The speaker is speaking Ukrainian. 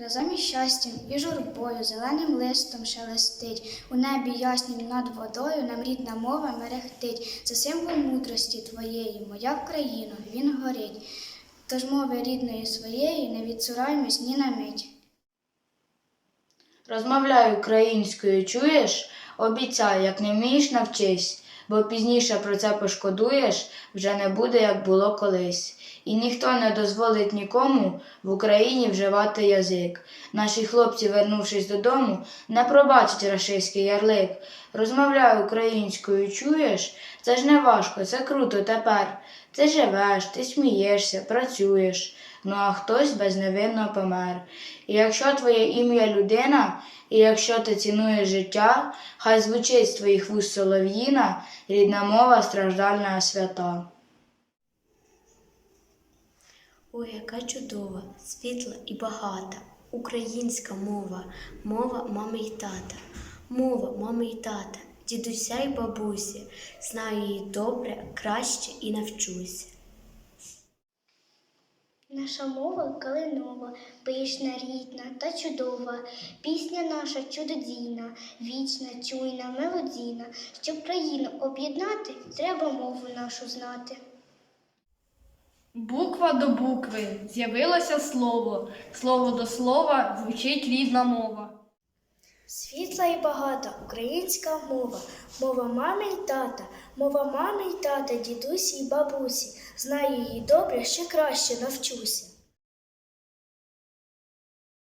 Разом із щастям і журбою, зеленим листом шелестить, у небі яснім над водою нам рідна мова мерехтить. Це символ мудрості твоєї, моя Україна, він горить. Тож мови рідної своєї не відцураймось ні на мить. Розмовляй українською, чуєш? Обіцяй, як не вмієш, навчись, бо пізніше про це пошкодуєш, вже не буде, як було колись. І ніхто не дозволить нікому в Україні вживати язик. Наші хлопці, вернувшись додому, не пробачать рашистський ярлик. Розмовляй українською, чуєш? Це ж не важко, це круто тепер. Ти живеш, ти смієшся, працюєш. Ну а хтось безневинно помер. І якщо твоє ім'я людина, і якщо ти цінуєш життя, хай звучить з твоїх вуст солов'їна, рідна мова страждальна свята. Ой, яка чудова, світла і багата. Українська мова, мова мами й тата, мова мами й тата, дідуся й бабусі. Знаю її добре, краще і навчуся. Наша мова калинова, пишна, рідна та чудова. Пісня наша чудодійна, вічна, чуйна, мелодійна. Щоб країну об'єднати, треба мову нашу знати. Буква до букви з'явилося слово. Слово до слова звучить рідна мова. Світла і багата українська мова, мова мами й тата, мова мами й тата, дідусі й бабусі. Знаю її добре, ще краще навчуся.